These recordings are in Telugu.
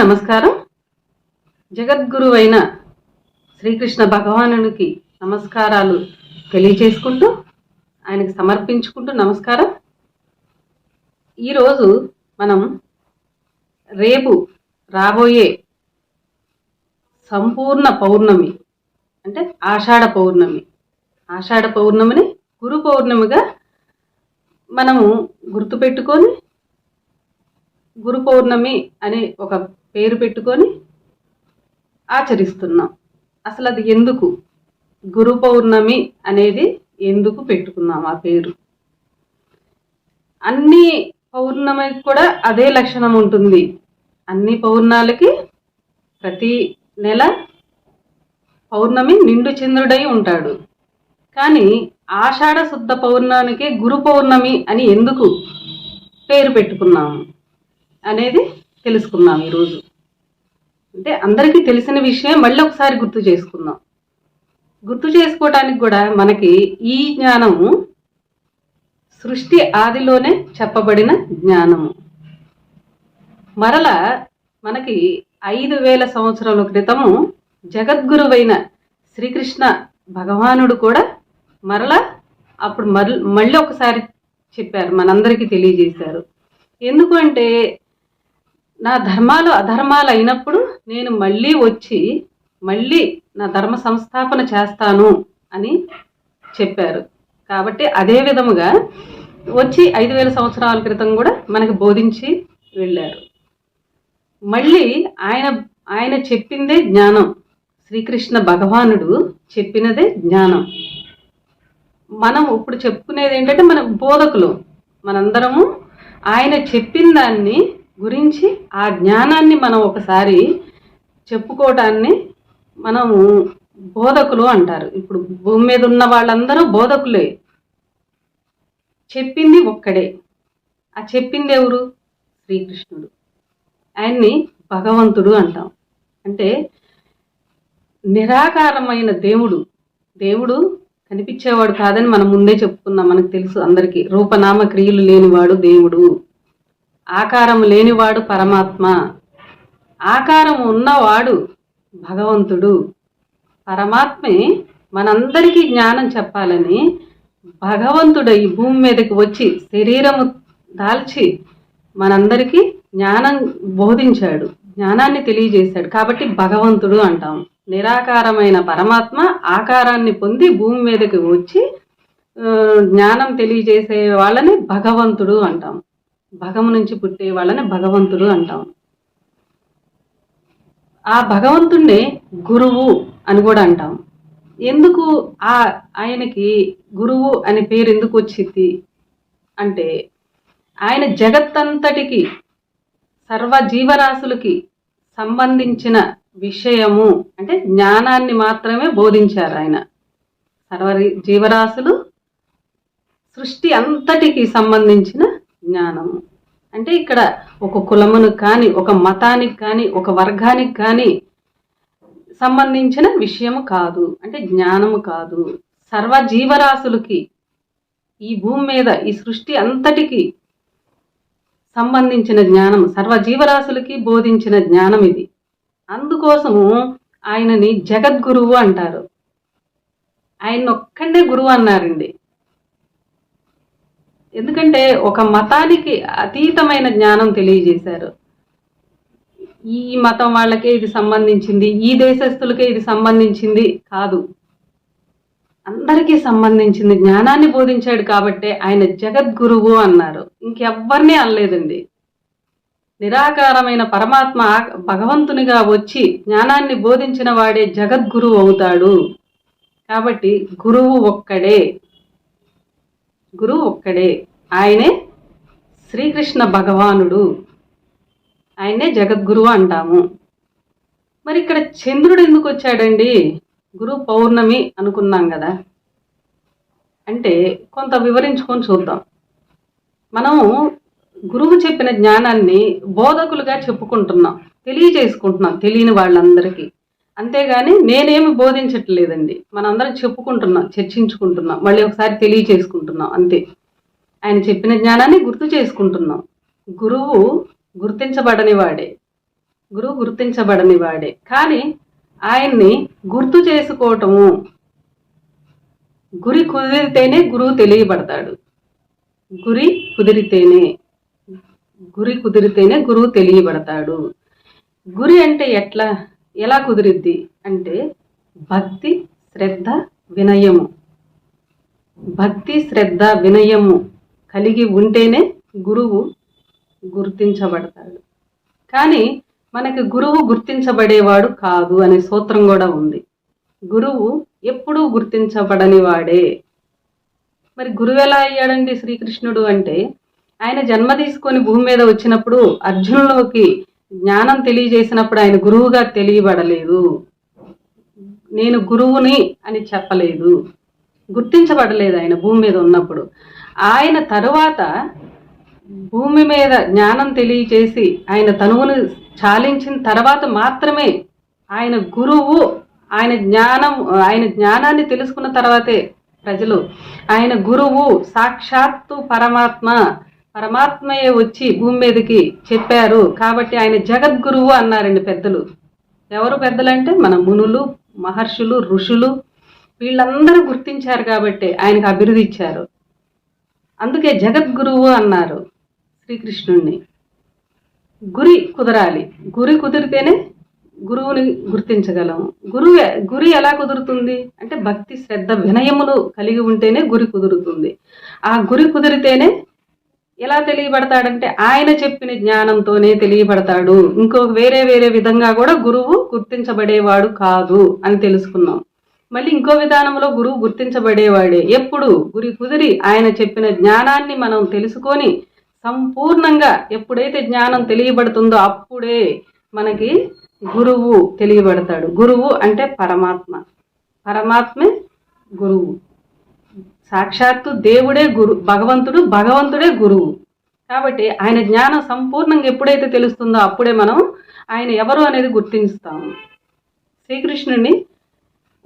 నమస్కారం. జగద్గురు అయిన శ్రీకృష్ణ భగవానునికి నమస్కారాలు తెలియచేసుకుంటూ ఆయనకు సమర్పించుకుంటూ నమస్కారం. ఈరోజు మనం రేపు రాబోయే సంపూర్ణ పౌర్ణమి అంటే ఆషాఢ పౌర్ణమి. ఆషాఢ పౌర్ణమిని గురు పౌర్ణమిగా మనము గుర్తుపెట్టుకొని గురు పౌర్ణమి అని ఒక పేరు పెట్టుకొని ఆచరిస్తున్నాం. అసలు అది ఎందుకు? గురు పౌర్ణమి అనేది ఎందుకు పెట్టుకున్నాం ఆ పేరు? అన్ని పౌర్ణమికి కూడా అదే లక్షణం ఉంటుంది. అన్ని పౌర్ణాలకి ప్రతి నెల పౌర్ణమి నిండు చంద్రుడై ఉంటాడు. కానీ ఆషాఢ శుద్ధ పౌర్ణానికి గురు పౌర్ణమి అని ఎందుకు పేరు పెట్టుకున్నాము అనేది తెలుసుకున్నాం ఈరోజు. అంటే అందరికీ తెలిసిన విషయం మళ్ళీ ఒకసారి గుర్తు చేసుకుందాం. గుర్తు చేసుకోవటానికి కూడా మనకి ఈ జ్ఞానము సృష్టి ఆదిలోనే చెప్పబడిన జ్ఞానము. మరల మనకి ఐదు వేల సంవత్సరాల క్రితము జగద్గురువైన శ్రీకృష్ణ భగవానుడు కూడా మరలా అప్పుడు మళ్ళీ ఒకసారి చెప్పారు మనందరికీ తెలియజేశారు. ఎందుకంటే నా ధర్మాలు అధర్మాలు అయినప్పుడు నేను మళ్ళీ వచ్చి మళ్ళీ నా ధర్మ సంస్థాపన చేస్తాను అని చెప్పారు. కాబట్టి అదే విధముగా వచ్చి ఐదు వేల సంవత్సరాల క్రితం కూడా మనకి బోధించి వెళ్ళారు. మళ్ళీ ఆయన ఆయన చెప్పిందే జ్ఞానం. శ్రీకృష్ణ భగవానుడు చెప్పినదే జ్ఞానం. మనం ఇప్పుడు చెప్పుకునేది ఏంటంటే మన బోధకులు. మనందరము ఆయన చెప్పిన దాన్ని గురించి ఆ జ్ఞానాన్ని మనం ఒకసారి చెప్పుకోవటాన్ని మనము బోధకులు అంటారు. ఇప్పుడు భూమి మీద ఉన్న వాళ్ళందరూ బోధకులే. చెప్పింది ఒక్కడే. ఆ చెప్పింది ఎవరు? శ్రీకృష్ణుడు. ఆయన్ని భగవంతుడు అంటాం. అంటే నిరాకారమైన దేవుడు. దేవుడు కనిపించేవాడు కాదని మనం ముందే చెప్పుకున్నాం. మనకు తెలుసు అందరికీ. రూపనామ క్రియలు లేనివాడు దేవుడు. ఆకారం లేనివాడు పరమాత్మ. ఆకారం ఉన్నవాడు భగవంతుడు. పరమాత్మే మనందరికీ జ్ఞానం చెప్పాలని భగవంతుడు ఈ భూమి మీదకి వచ్చి శరీరము దాల్చి మనందరికీ జ్ఞానం బోధించాడు. జ్ఞానాన్ని తెలియజేశాడు. కాబట్టి భగవంతుడు అంటాం. నిరాకారమైన పరమాత్మ ఆకారాన్ని పొంది భూమి మీదకి వచ్చి జ్ఞానం తెలియజేసే వాళ్ళని భగవంతుడు అంటాం. భగము నుంచి పుట్టే వాళ్ళని భగవంతుడు అంటాం. ఆ భగవంతుణ్ణి గురువు అని కూడా అంటాం. ఎందుకు ఆ ఆయనకి గురువు అనే పేరు ఎందుకు వచ్చింది అంటే ఆయన జగత్తంతటికి సర్వ జీవరాశులకి సంబంధించిన విషయము అంటే జ్ఞానాన్ని మాత్రమే బోధించారు ఆయన. సర్వ జీవరాశులు సృష్టి అంతటికి సంబంధించిన జ్ఞానము. అంటే ఇక్కడ ఒక కులమును కానీ ఒక మతానికి కానీ ఒక వర్గానికి కానీ సంబంధించిన విషయము కాదు. అంటే జ్ఞానము కాదు. సర్వ జీవరాశులకి ఈ భూమి మీద ఈ సృష్టి అంతటికి సంబంధించిన జ్ఞానం సర్వ జీవరాశులకి బోధించిన జ్ఞానం ఇది. అందుకోసము ఆయనని జగద్గురువు అంటారు. ఆయన ఒక్కడే గురువు అన్నారండి. ఎందుకంటే ఒక మతానికి అతీతమైన జ్ఞానం తెలియజేశారు. ఈ మతం వాళ్ళకే ఇది సంబంధించింది ఈ దేశస్తులకే ఇది సంబంధించింది కాదు. అందరికీ సంబంధించింది జ్ఞానాన్ని బోధించాడు కాబట్టే ఆయన జగద్గురువు అన్నారు. ఇంకెవ్వరిని అనలేదండి. నిరాకారమైన పరమాత్మ భగవంతునిగా వచ్చి జ్ఞానాన్ని బోధించిన వాడే జగద్గురువు అవుతాడు. కాబట్టి గురువు ఒక్కడే. గురువు ఒక్కడే. ఆయనే శ్రీకృష్ణ భగవానుడు. ఆయనే జగద్గురువు అంటాము. మరి ఇక్కడ చంద్రుడు ఎందుకు వచ్చాడండి? గురు పౌర్ణమి అనుకున్నాం కదా. అంటే కొంత వివరించుకొని చూద్దాం. మనము గురువు చెప్పిన జ్ఞానాన్ని బోధకులుగా చెప్పుకుంటున్నాం తెలియజేసుకుంటున్నాం తెలియని వాళ్ళందరికీ. అంతేగాని నేనేమి బోధించట్లేదండి. మనందరం చెప్పుకుంటున్నాం చర్చించుకుంటున్నాం మళ్ళీ ఒకసారి తెలియచేసుకుంటున్నాం అంతే. ఆయన చెప్పిన జ్ఞానాన్ని గుర్తు చేసుకుంటున్నాం. గురువు గుర్తించబడని వాడే గురువు గుర్తించబడని వాడే కానీ ఆయన్ని గుర్తు చేసుకోవటము గురి కుదిరితేనే గురువు తెలియబడతాడు. గురి కుదిరితేనే గురి కుదిరితేనే గురువు తెలియబడతాడు. గురి అంటే ఎట్లా? ఎలా కుదిరిద్ది అంటే భక్తి శ్రద్ధ వినయము. భక్తి శ్రద్ధ వినయము కలిగి ఉంటేనే గురువు గుర్తించబడతాడు. కానీ మనకి గురువు గుర్తించబడేవాడు కాదు అనే సూత్రం కూడా ఉంది. గురువు ఎప్పుడూ గుర్తించబడని వాడే. మరి గురువు ఎలా అయ్యాడండి శ్రీకృష్ణుడు అంటే ఆయన జన్మ తీసుకొని భూమి మీద వచ్చినప్పుడు అర్జునులోకి జ్ఞానం తెలియజేసినప్పుడు ఆయన గురువుగా తెలియబడలేదు. నేను గురువుని అని చెప్పలేదు. గుర్తించబడలేదు ఆయన భూమి మీద ఉన్నప్పుడు. ఆయన తరువాత భూమి మీద జ్ఞానం తెలియచేసి ఆయన తనువును చాలించిన తర్వాత మాత్రమే ఆయన గురువు ఆయన జ్ఞానం ఆయన జ్ఞానాన్ని తెలుసుకున్న తర్వాతే ప్రజలు ఆయన గురువు సాక్షాత్తు పరమాత్మ పరమాత్మయే వచ్చి భూమి మీదకి చెప్పారు. కాబట్టి ఆయన జగద్గురువు అన్నారండి పెద్దలు. ఎవరు పెద్దలంటే మన మునులు మహర్షులు ఋషులు. వీళ్ళందరూ గుర్తించారు కాబట్టి ఆయనకు అభివృద్ధి ఇచ్చారు. అందుకే జగద్గురువు అన్నారు శ్రీకృష్ణుణ్ణి. గురి కుదరాలి. గురి కుదిరితేనే గురువుని గుర్తించగలము గురువు గురి ఎలా కుదురుతుంది? అంటే భక్తి శ్రద్ధ వినయములు కలిగి ఉంటేనే గురి కుదురుతుంది. ఆ గురి కుదిరితేనే ఎలా తెలియబడతాడంటే ఆయన చెప్పిన జ్ఞానంతోనే తెలియబడతాడు. ఇంకో వేరే వేరే విధంగా కూడా గురువు గుర్తించబడేవాడు కాదు అని తెలుసుకున్నాం. మళ్ళీ ఇంకో విధానంలో గురువు గుర్తించబడేవాడే. ఎప్పుడు? గురి కుదిరి ఆయన చెప్పిన జ్ఞానాన్ని మనం తెలుసుకొని సంపూర్ణంగా ఎప్పుడైతే జ్ఞానం తెలియబడుతుందో అప్పుడే మనకి గురువు తెలియబడతాడు. గురువు అంటే పరమాత్మ. పరమాత్మే గురువు. సాక్షాత్తు దేవుడే గురు భగవంతుడు భగవంతుడే గురువు. కాబట్టి ఆయన జ్ఞానం సంపూర్ణంగా ఎప్పుడైతే తెలుస్తుందో అప్పుడే మనం ఆయన ఎవరు అనేది గుర్తిస్తాము. శ్రీకృష్ణుని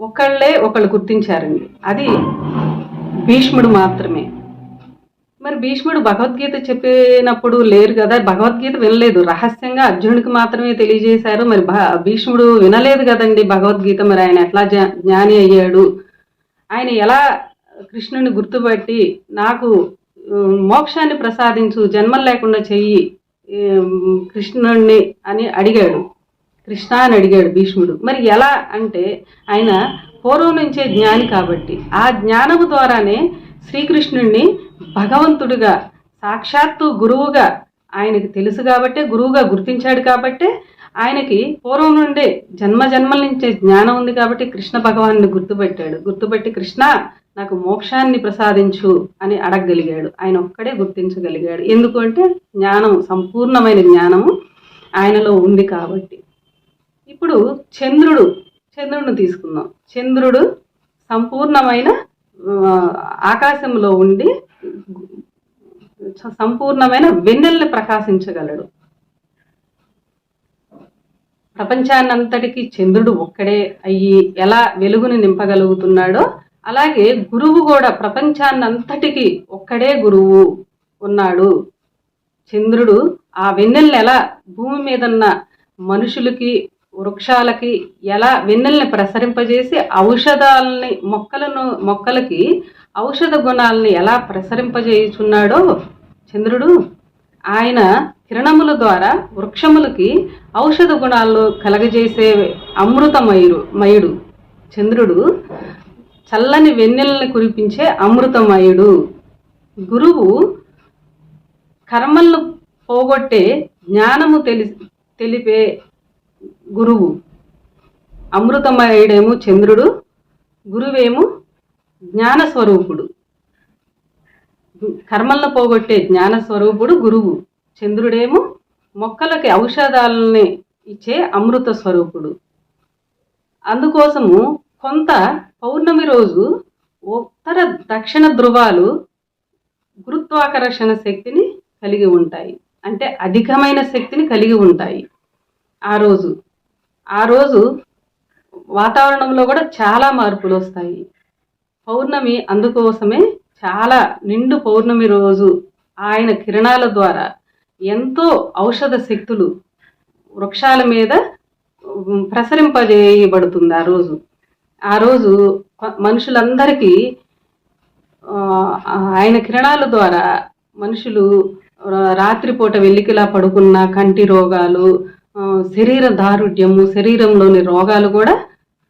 ఒకళ్ళే ఒకళ్ళు గుర్తించారండి. అది భీష్ముడు మాత్రమే. మరి భీష్ముడు భగవద్గీత చెప్పినప్పుడు లేరు కదా భగవద్గీత వినలేదు. రహస్యంగా అర్జునుడికి మాత్రమే తెలియజేశారు. మరి భీష్ముడు వినలేదు కదండి భగవద్గీత. మరి ఆయన ఎట్లా జ్ఞాని అయ్యాడు? ఆయన ఎలా కృష్ణుని గుర్తుపట్టి నాకు మోక్షాన్ని ప్రసాదించు జన్మలు లేకుండా చెయ్యి కృష్ణుణ్ణి అని అడిగాడు. కృష్ణ అని అడిగాడు భీష్ముడు. మరి ఎలా అంటే ఆయన పూర్వం నుంచే జ్ఞాని కాబట్టి ఆ జ్ఞానము ద్వారానే శ్రీకృష్ణుణ్ణి భగవంతుడిగా సాక్షాత్తు గురువుగా ఆయనకి తెలుసు కాబట్టే గురువుగా గుర్తించాడు కాబట్టే ఆయనకి పూర్వం నుండే జన్మ జన్మల నుంచే జ్ఞానం ఉంది కాబట్టి కృష్ణ భగవాన్ని గుర్తుపెట్టాడు. గుర్తుపెట్టి కృష్ణ నాకు మోక్షాన్ని ప్రసాదించు అని అడగగలిగాడు. ఆయన ఒక్కడే గుర్తించగలిగాడు. ఎందుకంటే జ్ఞానం సంపూర్ణమైన జ్ఞానము ఆయనలో ఉంది కాబట్టి. ఇప్పుడు చంద్రుడు చంద్రుడిని తీసుకుందాం. చంద్రుడు సంపూర్ణమైన ఆకాశంలో ఉండి సంపూర్ణమైన వెన్నెల్ని ప్రకాశించగలడు. ప్రపంచాన్నంతటికీ చంద్రుడు ఒక్కడే అయ్యి ఎలా వెలుగుని నింపగలుగుతున్నాడో అలాగే గురువు కూడా ప్రపంచాన్నంతటికీ ఒక్కడే గురువు ఉన్నాడు. చంద్రుడు ఆ వెన్నెల్ని ఎలా భూమి మీదన్న మనుషులకి వృక్షాలకి ఎలా వెన్నెల్ని ప్రసరింపజేసి ఔషధాలని మొక్కలను మొక్కలకి ఔషధ గుణాలని ఎలా ప్రసరింపజేయుచున్నాడో చంద్రుడు ఆయన కిరణముల ద్వారా వృక్షములకి ఔషధ గుణాలు కలగజేసే అమృతమయుడు మయుడు. చంద్రుడు చల్లని వెన్నెలని కురిపించే అమృతమయుడు. గురువు కర్మలను పోగొట్టే జ్ఞానము తెలి తెలిపే గురువు. అమృతమయుడేమో చంద్రుడు గురువేమో జ్ఞానస్వరూపుడు. కర్మలను పోగొట్టే జ్ఞానస్వరూపుడు గురువు. చంద్రుడేమో మొక్కలకి ఔషధాలని ఇచ్చే అమృత స్వరూపుడు అందుకోసము కొంత పౌర్ణమి రోజు ఉత్తర దక్షిణ ధృవాలు గురుత్వాకర్షణ శక్తిని కలిగి ఉంటాయి. అంటే అధికమైన శక్తిని కలిగి ఉంటాయి ఆ రోజు. ఆ రోజు వాతావరణంలో కూడా చాలా మార్పులు వస్తాయి. పౌర్ణమి అందుకోసమే చాలా నిండు పౌర్ణమి రోజు ఆయన కిరణాల ద్వారా ఎంతో ఔషధ శక్తులు వృక్షాల మీద ప్రసరింపజేయబడుతుంది ఆ రోజు. ఆ రోజు మనుషులందరికీ ఆయన కిరణాల ద్వారా మనుషులు రాత్రిపూట వెల్లికిలా పడుకున్న కంటి రోగాలు శరీర దారుఢ్యము శరీరంలోని రోగాలు కూడా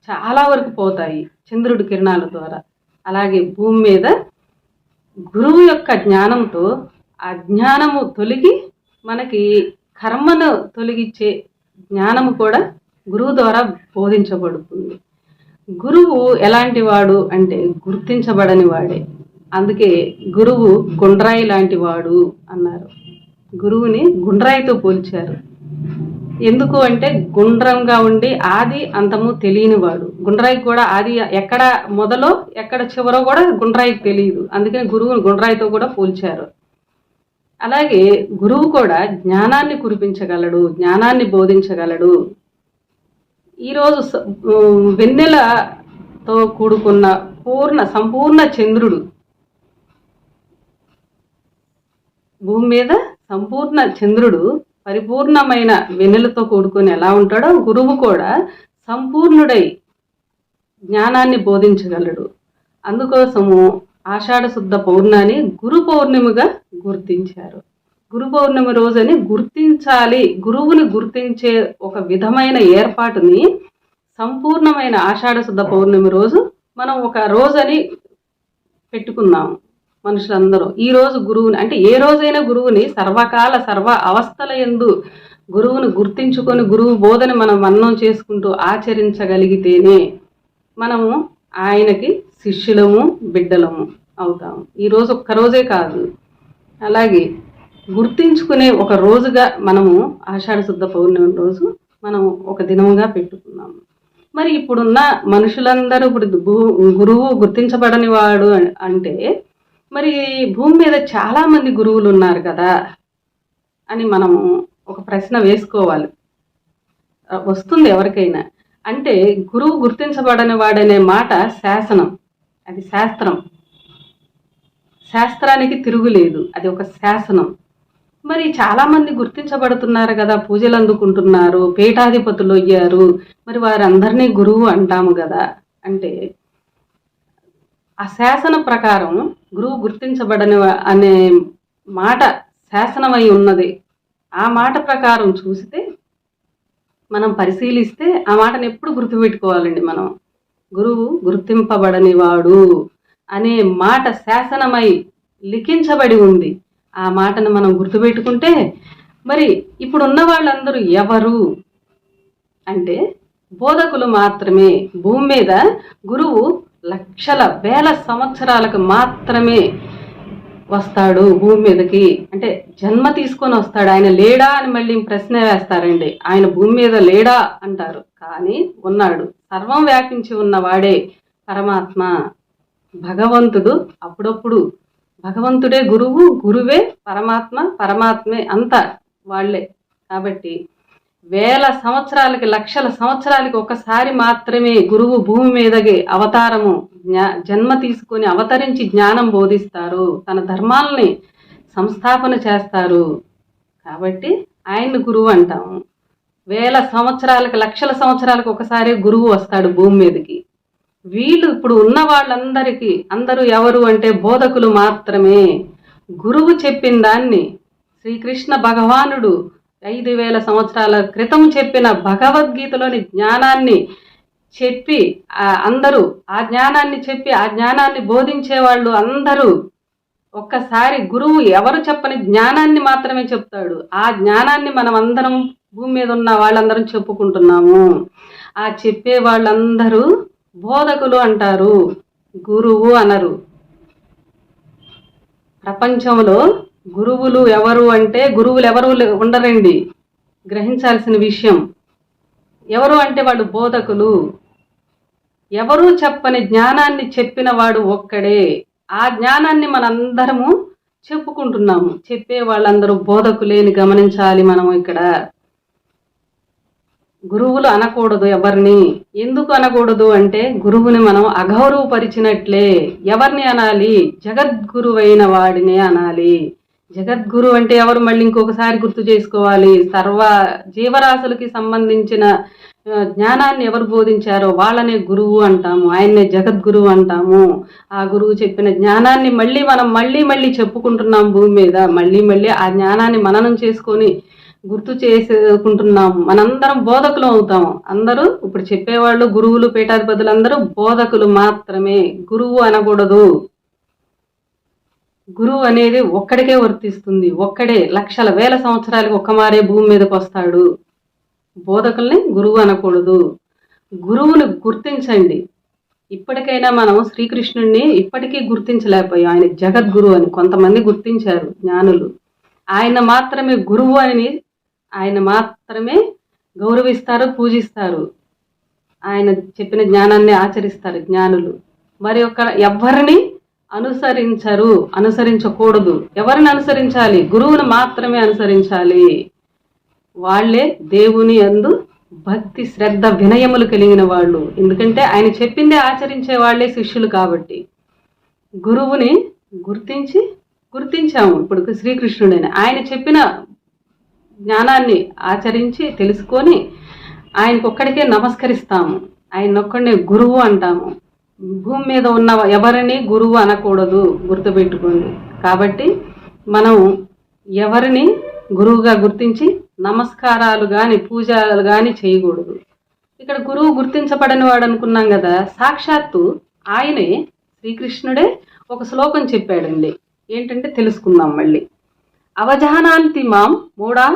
చాలా వరకు పోతాయి చంద్రుడి కిరణాల ద్వారా. అలాగే భూమి మీద గురువు యొక్క జ్ఞానంతో ఆ జ్ఞానము తొలగి మనకి కర్మను తొలగించే జ్ఞానము కూడా గురువు ద్వారా బోధించబడుతుంది. గురువు ఎలాంటి వాడు అంటే గుర్తించబడని వాడే. అందుకే గురువు గుండ్రాయి లాంటి వాడు అన్నారు. గురువుని గుండ్రాయితో పోల్చారు. ఎందుకు అంటే గుండ్రంగా ఉండి ఆది అంతము తెలియనివాడు. గుండ్రాయి కూడా ఆది ఎక్కడ మొదలో ఎక్కడ చివరో కూడా గుండ్రాయికి తెలియదు. అందుకని గురువుని గుండ్రాయితో కూడా పోల్చారు. అలాగే గురువు కూడా జ్ఞానాన్ని కురిపించగలడు జ్ఞానాన్ని బోధించగలడు. ఈరోజు స- వెన్నెలతో కూడుకున్న పూర్ణ సంపూర్ణ చంద్రుడు. భూమి మీద సంపూర్ణ చంద్రుడు పరిపూర్ణమైన వెన్నెలతో కూడుకొని ఎలా ఉంటాడో గురువు కూడా సంపూర్ణుడై జ్ఞానాన్ని బోధించగలడు. అందుకోసము ఆషాఢ శుద్ధ పౌర్ణాన్ని గురు పౌర్ణిమగా గుర్తించారు. గురు పౌర్ణమి రోజుని గుర్తించాలి. గురువుని గుర్తించే ఒక విధమైన ఏర్పాటుని సంపూర్ణమైన ఆషాఢ శుద్ధ పౌర్ణమి రోజు మనం ఒక రోజని పెట్టుకున్నాం మనుషులందరూ. ఈ రోజు గురువుని అంటే ఏ రోజైనా గురువుని సర్వకాల సర్వ అవస్థల ఎందు గురువుని గుర్తించుకొని గురువు బోధన మనం మన్నం చేసుకుంటూ ఆచరించగలిగితేనే మనము ఆయనకి శిష్యులము బిడ్డలము అవుతాము. ఈ రోజు ఒక్క రోజే కాదు. అలాగే గుర్తించుకునే ఒక రోజుగా మనము ఆషాఢ శుద్ధ పౌర్ణమి రోజు మనం ఒక దినముగా పెట్టుకున్నాము. మరి ఇప్పుడున్న మనుషులందరూ ఇప్పుడు గురువు గుర్తించబడని వాడు అంటే మరి భూమి మీద చాలామంది గురువులు ఉన్నారు కదా అని మనము ఒక ప్రశ్న వేసుకోవాలి. వస్తుంది ఎవరికైనా. అంటే గురువు గుర్తించబడని వాడనే మాట శాసనం. అది శాస్త్రం. శాస్త్రానికి తిరుగులేదు అది ఒక శాసనం. మరి చాలా మంది గుర్తించబడుతున్నారు కదా పూజలు అందుకుంటున్నారు పీఠాధిపతులు అయ్యారు. మరి వారందరినీ గురువు అంటాము కదా. అంటే ఆ శాసన ప్రకారం గురువు గుర్తించబడని అనే మాట శాసనమై ఉన్నది. ఆ మాట ప్రకారం చూస్తే మనం పరిశీలిస్తే ఆ మాటను ఎప్పుడు గుర్తుపెట్టుకోవాలండి మనం. గురువు గుర్తింపబడనివాడు అనే మాట శాసనమై లిఖించబడి ఉంది. ఆ మాటను మనం గుర్తుపెట్టుకుంటే మరి ఇప్పుడున్న వాళ్ళందరూ ఎవరు? అంటే బోధకులు మాత్రమే. భూమి మీద గురువు లక్షల వేల సంవత్సరాలకు మాత్రమే వస్తాడు భూమి మీదకి. అంటే జన్మ తీసుకొని వస్తాడు. ఆయన లేడా అని మళ్ళీ ప్రశ్న వేస్తారండి. ఆయన భూమి మీద లేడా అంటారు. కానీ ఉన్నాడు. సర్వం వ్యాపించి ఉన్నవాడే పరమాత్మ. భగవంతుడు అప్పుడప్పుడు భగవంతుడే గురువు గురువే పరమాత్మ పరమాత్మే అంతా వాళ్ళే. కాబట్టి వేల సంవత్సరాలకి లక్షల సంవత్సరాలకి ఒకసారి మాత్రమే గురువు భూమి మీదకి అవతారము జ్ఞా జన్మ తీసుకొని అవతరించి జ్ఞానం బోధిస్తారు. తన ధర్మాలని సంస్థాపన చేస్తారు. కాబట్టి ఆయన్ని గురువు అంటాము. వేల సంవత్సరాలకు లక్షల సంవత్సరాలకు ఒకసారి గురువు వస్తాడు భూమి మీదకి. వీళ్ళు ఇప్పుడు ఉన్న వాళ్ళందరికీ అందరూ ఎవరు అంటే బోధకులు మాత్రమే. గురువు చెప్పిన దాన్ని శ్రీకృష్ణ భగవానుడు ఐదు వేల సంవత్సరాల క్రితం చెప్పిన భగవద్గీతలోని జ్ఞానాన్ని చెప్పి అందరూ ఆ జ్ఞానాన్ని చెప్పి ఆ జ్ఞానాన్ని బోధించే వాళ్ళు అందరూ ఒక్కసారి గురువు ఎవరు చెప్పని జ్ఞానాన్ని మాత్రమే చెప్తాడు. ఆ జ్ఞానాన్ని మనం అందరం భూమి మీద ఉన్న వాళ్ళందరం చెప్పుకుంటున్నాము. ఆ చెప్పే వాళ్ళందరూ బోధకులు అంటారు. గురువు అనరు. ప్రపంచంలో గురువులు ఎవరు అంటే గురువులు ఎవరు ఉండరండి. గ్రహించాల్సిన విషయం. ఎవరు అంటే వాళ్ళు బోధకులు. ఎవరు చెప్పని జ్ఞానాన్ని చెప్పిన వాడు ఒక్కడే. ఆ జ్ఞానాన్ని మనందరము చెప్పుకుంటున్నాము. చెప్పే వాళ్ళందరూ బోధకులేని గమనించాలి మనం ఇక్కడ. గురువులు అనకూడదు ఎవరిని. ఎందుకు అనకూడదు అంటే గురువుని మనం అగౌరవపరిచినట్లే ఎవరిని అనాలి? జగద్గురువైన వాడినే అనాలి. జగద్గురు అంటే ఎవరు? మళ్ళీ ఇంకొకసారి గుర్తు చేసుకోవాలి. సర్వ జీవరాశులకి సంబంధించిన జ్ఞానాన్ని ఎవరు బోధించారో వాళ్ళనే గురువు అంటాము. ఆయన్నే జగద్గురువు అంటాము. ఆ గురువు చెప్పిన జ్ఞానాన్ని మళ్ళీ మనం మళ్ళీ మళ్ళీ చెప్పుకుంటున్నాం భూమి మీద. మళ్ళీ మళ్ళీ ఆ జ్ఞానాన్ని మననం చేసుకొని గుర్తు చేసుకుంటున్నాం మనందరం బోధకులు అవుతాము. అందరూ ఇప్పుడు చెప్పేవాళ్ళు గురువులు పీఠాధిపతులు అందరూ బోధకులు మాత్రమే. గురువు అనకూడదు. గురువు అనేది ఒక్కడికే వర్తిస్తుంది. ఒక్కడే లక్షల వేల సంవత్సరాలకు ఒక్క మారే భూమి మీదకి వస్తాడు. బోధకుల్ని గురువు అనకూడదు. గురువుని గుర్తించండి. ఇప్పటికైనా మనం శ్రీకృష్ణుడిని ఇప్పటికీ గుర్తించలేకపోయాం. ఆయన జగద్గురు అని కొంతమంది గుర్తించారు జ్ఞానులు. ఆయన మాత్రమే గురువు అని ఆయన మాత్రమే గౌరవిస్తారు పూజిస్తారు. ఆయన చెప్పిన జ్ఞానాన్ని ఆచరిస్తారు జ్ఞానులు. మరి ఒక ఎవరిని అనుసరించరు అనుసరించకూడదు. ఎవరిని అనుసరించాలి? గురువుని మాత్రమే అనుసరించాలి. వాళ్ళే దేవుని అందు భక్తి శ్రద్ధ వినయములు కలిగిన వాళ్ళు. ఎందుకంటే ఆయన చెప్పిందే ఆచరించే వాళ్ళే శిష్యులు కాబట్టి. గురువుని గుర్తించి గుర్తించాము. ఇప్పుడు శ్రీకృష్ణుడైన ఆయన చెప్పిన జ్ఞానాన్ని ఆచరించి తెలుసుకొని ఆయనకొక్కడికే నమస్కరిస్తాము. ఆయన ఒక్కడినే గురువు అంటాము. భూమి మీద ఉన్న ఎవరిని గురువు అనకూడదు గుర్తుపెట్టుకోండి. కాబట్టి మనం ఎవరిని గురువుగా గుర్తించి నమస్కారాలు కానీ పూజలు కానీ చేయకూడదు. ఇక్కడ గురువు గుర్తించబడని వాడు అనుకున్నాం కదా సాక్షాత్తు ఆయనే శ్రీకృష్ణుడే ఒక శ్లోకం చెప్పాడండి. ఏంటంటే తెలుసుకుందాం మళ్ళీ. అవజానాంతి మాం మూడా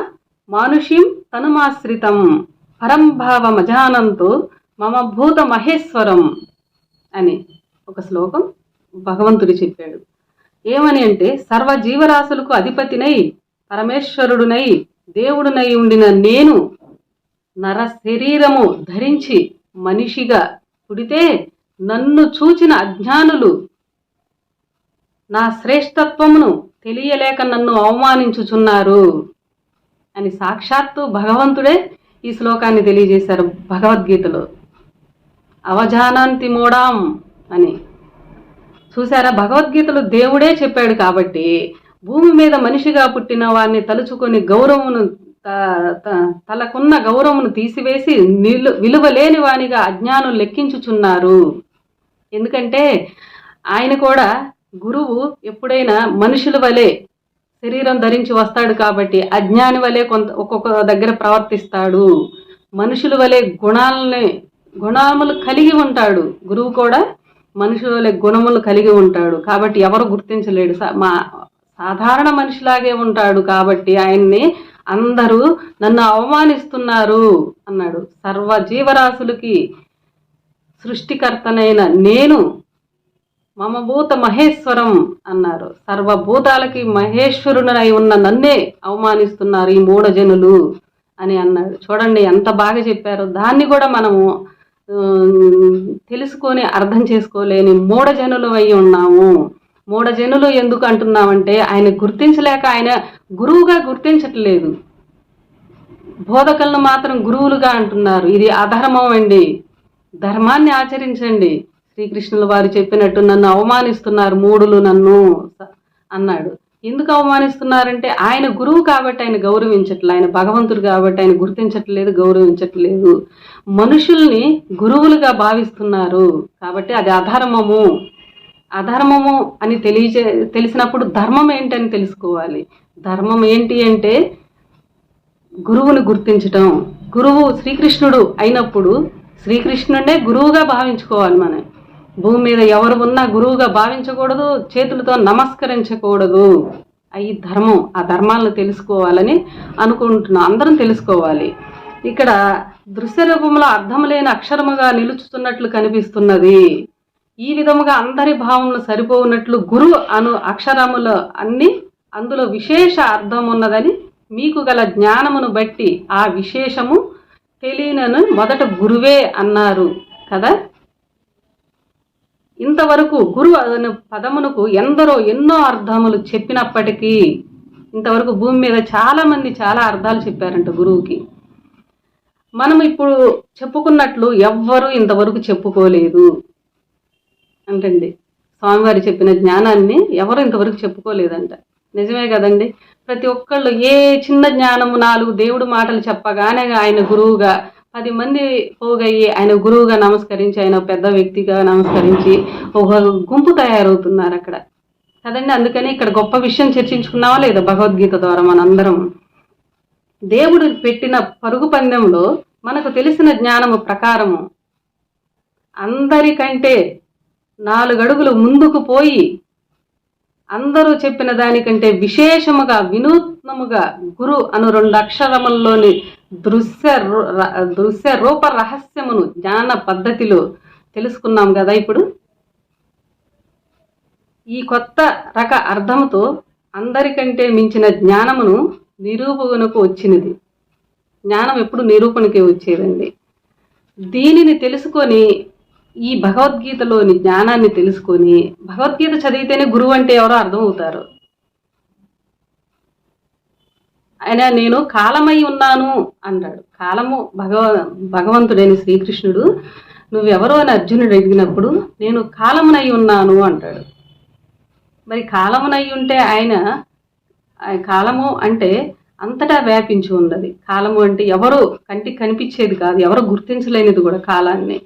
మానుషీం తనుమాశ్రితం పరంభావమజానంతో మమ భూత మహేశ్వరం అని ఒక శ్లోకం భగవంతుడు చెప్పాడు. ఏమని అంటే సర్వ జీవరాశులకు అధిపతినై పరమేశ్వరుడునై దేవుడునై ఉండిన నేను నర శరీరము ధరించి మనిషిగా పుడితే నన్ను చూచిన అజ్ఞానులు నా శ్రేష్టత్వమును తెలియలేక నన్ను అవమానించుచున్నారు. అని సాక్షాత్తు భగవంతుడే ఈ శ్లోకాన్ని తెలియజేశారు భగవద్గీతలో. అవజానాంతి మూడాం అని. చూసారా భగవద్గీతలో దేవుడే చెప్పాడు కాబట్టి భూమి మీద మనిషిగా పుట్టిన వారిని తలుచుకొని గౌరవమును త- త- తలకున్న గౌరవమును తీసివేసి నిలు విలువ లేని వానిగా అజ్ఞానం లెక్కించుచున్నారు. ఎందుకంటే ఆయన కూడా గురువు ఎప్పుడైనా మనుషుల వలె శరీరం ధరించి వస్తాడు కాబట్టి అజ్ఞాని వలె కొంత ఒక్కొక్క దగ్గర ప్రవర్తిస్తాడు. మనుషుల వలె గుణాలని గుణములు కలిగి ఉంటాడు. గురువు కూడా మనుషుల వలె గుణములు కలిగి ఉంటాడు. కాబట్టి ఎవరు గుర్తించలేడు. మా సాధారణ మనిషిలాగే ఉంటాడు కాబట్టి ఆయన్ని అందరూ నన్ను అవమానిస్తున్నారు అన్నాడు. సర్వ జీవరాశులకి సృష్టికర్తనైన నేను మమభూత మహేశ్వరం అన్నారు. సర్వభూతాలకి మహేశ్వరునై ఉన్న నన్నే అవమానిస్తున్నారు ఈ మూఢజనులు అని అన్నాడు. చూడండి ఎంత బాగా చెప్పారో. దాన్ని కూడా మనము తెలుసుకొని అర్థం చేసుకోలేని మూఢజనులు అయి ఉన్నాము. మూఢజనులు ఎందుకు అంటున్నామంటే ఆయన గుర్తించలేక ఆయన గురువుగా గుర్తించట్లేదు. బోధకులను మాత్రం గురువులుగా అంటున్నారు. ఇది అధర్మం అండి. ధర్మాన్ని ఆచరించండి. శ్రీకృష్ణుల వారు చెప్పినట్టు నన్ను అవమానిస్తున్నారు మూడులు నన్ను అన్నాడు. ఎందుకు అవమానిస్తున్నారంటే ఆయన గురువు కాబట్టి ఆయన గౌరవించట్లేదు ఆయన భగవంతుడు కాబట్టి ఆయన గుర్తించట్లేదు గౌరవించట్లేదు. మనుషుల్ని గురువులుగా భావిస్తున్నారు కాబట్టి అది అధర్మము. అధర్మము అని తెలియచే తెలిసినప్పుడు ధర్మం ఏంటని తెలుసుకోవాలి. ధర్మం ఏంటి అంటే గురువును గుర్తించటం. గురువు శ్రీకృష్ణుడు అయినప్పుడు శ్రీకృష్ణుడే గురువుగా భావించుకోవాలి మనం. భూమి మీద ఎవరు ఉన్నా గురువుగా భావించకూడదు చేతులతో నమస్కరించకూడదు. ఈ ధర్మం ఆ ధర్మాలను తెలుసుకోవాలని అనుకుంటున్నాం అందరం తెలుసుకోవాలి. ఇక్కడ దృశ్య రూపంలో అర్థం లేని అక్షరముగా నిలుచుతున్నట్లు కనిపిస్తున్నది. ఈ విధముగా అందరి భావములు సరిపోనట్లు గురు అను అక్షరములు అన్ని అందులో విశేష అర్థం ఉన్నదని మీకు గల జ్ఞానమును బట్టి ఆ విశేషము తెలియనను మొదట గురువే అన్నారు కదా? ఇంతవరకు గురు అను పదమునకు ఎందరో ఎన్నో అర్థములు చెప్పినప్పటికీ ఇంతవరకు భూమి మీద చాలామంది చాలా అర్థాలు చెప్పారంట గురువుకి. మనం ఇప్పుడు చెప్పుకున్నట్లు ఎవ్వరూ ఇంతవరకు చెప్పుకోలేదు. అంటండి. స్వామివారి చెప్పిన జ్ఞానాన్ని ఎవరు ఇంతవరకు చెప్పుకోలేదంట. నిజమే కదండి? ప్రతి ఒక్కళ్ళు ఏ చిన్న జ్ఞానము నాలుగు దేవుడు మాటలు చెప్పగానే ఆయన గురువుగా పది మంది పోగయ్యి ఆయన గురువుగా నమస్కరించి ఆయన పెద్ద వ్యక్తిగా నమస్కరించి ఒక గుంపు తయారవుతున్నారు అక్కడ. కదండి అందుకని ఇక్కడ గొప్ప విషయం చర్చించుకున్నావా లేదా భగవద్గీత ద్వారా మనందరం? దేవుడు పెట్టిన పరుగు పందెంలో మనకు తెలిసిన జ్ఞానము ప్రకారము అందరికంటే నాలుగడుగులు ముందుకు పోయి అందరూ చెప్పిన దానికంటే విశేషముగా వినూత్నముగా గురు అను రెండు అక్షరముల్లోని దృశ్య ర- దృశ్య రూప రహస్యమును జ్ఞాన పద్ధతిలో తెలుసుకున్నాం కదా ఇప్పుడు. ఈ కొత్త రక అర్థముతో అందరికంటే మించిన జ్ఞానమును నిరూపణకు వచ్చినది. జ్ఞానం ఎప్పుడు నిరూపణకే వచ్చేదండి. దీనిని తెలుసుకొని ఈ భగవద్గీతలోని జ్ఞానాన్ని తెలుసుకొని భగవద్గీత చదివితేనే గురువు అంటే ఎవరో అర్థమవుతారు. ఆయన నేను కాలమై ఉన్నాను అంటాడు. కాలము భగవ భగవంతుడైన శ్రీకృష్ణుడు నువ్వెవరో అని అర్జునుడు అడిగినప్పుడు నేను కాలమునై ఉన్నాను అంటాడు. మరి కాలమునై ఉంటే ఆయన కాలము అంటే అంతటా వ్యాపించి ఉన్నది. కాలము అంటే ఎవరు కంటికి కనిపించేది కాదు ఎవరు గుర్తించలేనిది కూడా కాలాన్ని.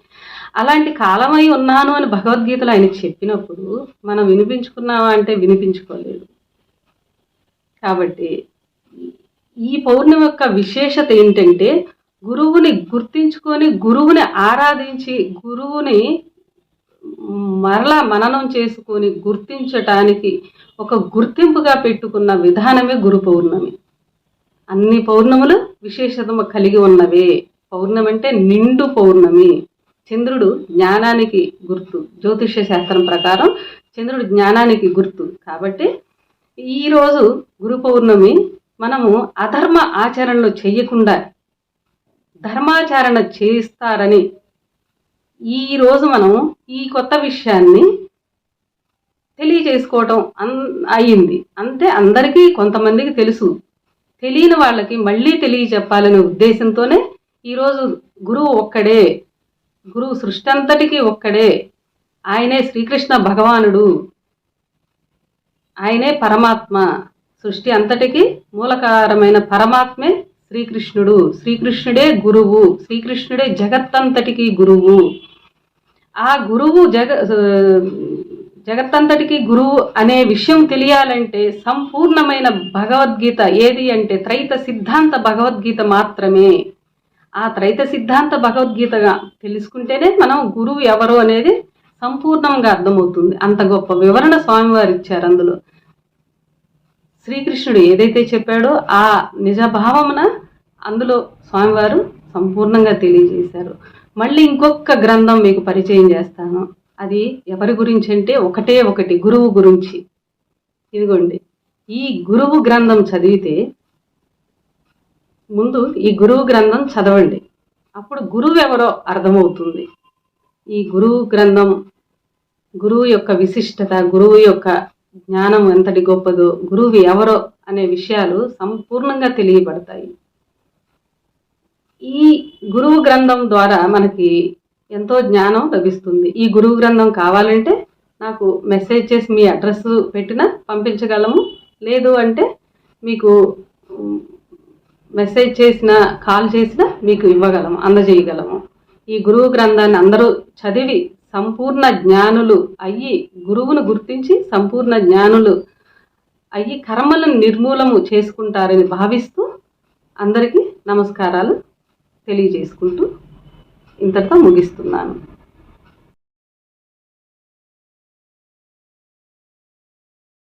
అలాంటి కాలమై ఉన్నాను అని భగవద్గీతలో ఆయన చెప్పినప్పుడు మనం వినిపించుకున్నావా అంటే వినిపించుకోలేదు. కాబట్టి ఈ పౌర్ణమి యొక్క విశేషత ఏంటంటే గురువుని గుర్తించుకొని గురువుని ఆరాధించి గురువుని మరలా మననం చేసుకొని గుర్తించటానికి ఒక గుర్తింపుగా పెట్టుకున్న విధానమే గురు పౌర్ణమి. అన్ని పౌర్ణములు విశేషతము కలిగి ఉన్నవే. పౌర్ణమి అంటే నిండు పౌర్ణమి. చంద్రుడు జ్ఞానానికి గుర్తు. జ్యోతిష్య శాస్త్రం ప్రకారం చంద్రుడు జ్ఞానానికి గుర్తు. కాబట్టి ఈరోజు గురు పౌర్ణమి మనము అధర్మ ఆచరణలు చేయకుండా ధర్మాచరణ చేస్తారని ఈరోజు మనం ఈ కొత్త విషయాన్ని తెలియజేసుకోవటం అన్ అయ్యింది. అంతే అందరికీ కొంతమందికి తెలుసు. తెలియని వాళ్ళకి మళ్ళీ తెలియచెప్పాలనే ఉద్దేశంతోనే ఈరోజు గురువు ఒక్కడే గురువు సృష్టి అంతటికీ ఒక్కడే ఆయనే శ్రీకృష్ణ భగవానుడు ఆయనే పరమాత్మ సృష్టి అంతటికి మూలకారమైన పరమాత్మే శ్రీకృష్ణుడు. శ్రీకృష్ణుడే గురువు. శ్రీకృష్ణుడే జగత్తంతటికి గురువు. ఆ గురువు జగ జగత్తంతటికి గురువు అనే విషయం తెలియాలంటే సంపూర్ణమైన భగవద్గీత ఏది అంటే త్రైత సిద్ధాంత భగవద్గీత మాత్రమే. ఆ త్రైత సిద్ధాంత భగవద్గీతగా తెలుసుకుంటేనే మనం గురువు ఎవరు అనేది సంపూర్ణంగా అర్థమవుతుంది. అంత గొప్ప వివరణ స్వామివారు ఇచ్చారు అందులో. శ్రీకృష్ణుడు ఏదైతే చెప్పాడో ఆ నిజభావమున అందులో స్వామివారు సంపూర్ణంగా తెలియజేశారు. మళ్ళీ ఇంకొక గ్రంథం మీకు పరిచయం చేస్తాను. అది ఎవరి గురించి అంటే ఒకటే ఒకటి గురువు గురించి. ఇదిగోండి. ఈ గురువు గ్రంథం చదివితే ముందు ఈ గురువు గ్రంథం చదవండి. అప్పుడు గురువు ఎవరో అర్థమవుతుంది. ఈ గురువు గ్రంథం గురువు యొక్క విశిష్టత గురువు యొక్క జ్ఞానం ఎంతటి గొప్పదో గురువు ఎవరో అనే విషయాలు సంపూర్ణంగా తెలియబడతాయి. ఈ గురువు గ్రంథం ద్వారా మనకి ఎంతో జ్ఞానం లభిస్తుంది. ఈ గురువు గ్రంథం కావాలంటే నాకు మెసేజ్ చేసి మీ అడ్రస్ పెట్టినా పంపించగలము. లేదు అంటే మీకు మెసేజ్ చేసిన కాల్ చేసినా మీకు ఇవ్వగలము అందజేయగలము. ఈ గురువు గ్రంథాన్ని అందరూ చదివి సంపూర్ణ జ్ఞానులు అయ్యి గురువును గుర్తించి సంపూర్ణ జ్ఞానులు అయ్యి కర్మలను నిర్మూలము చేసుకుంటారని భావిస్తూ అందరికీ నమస్కారాలు తెలియజేసుకుంటూ ఇంతటితో ముగిస్తున్నాను.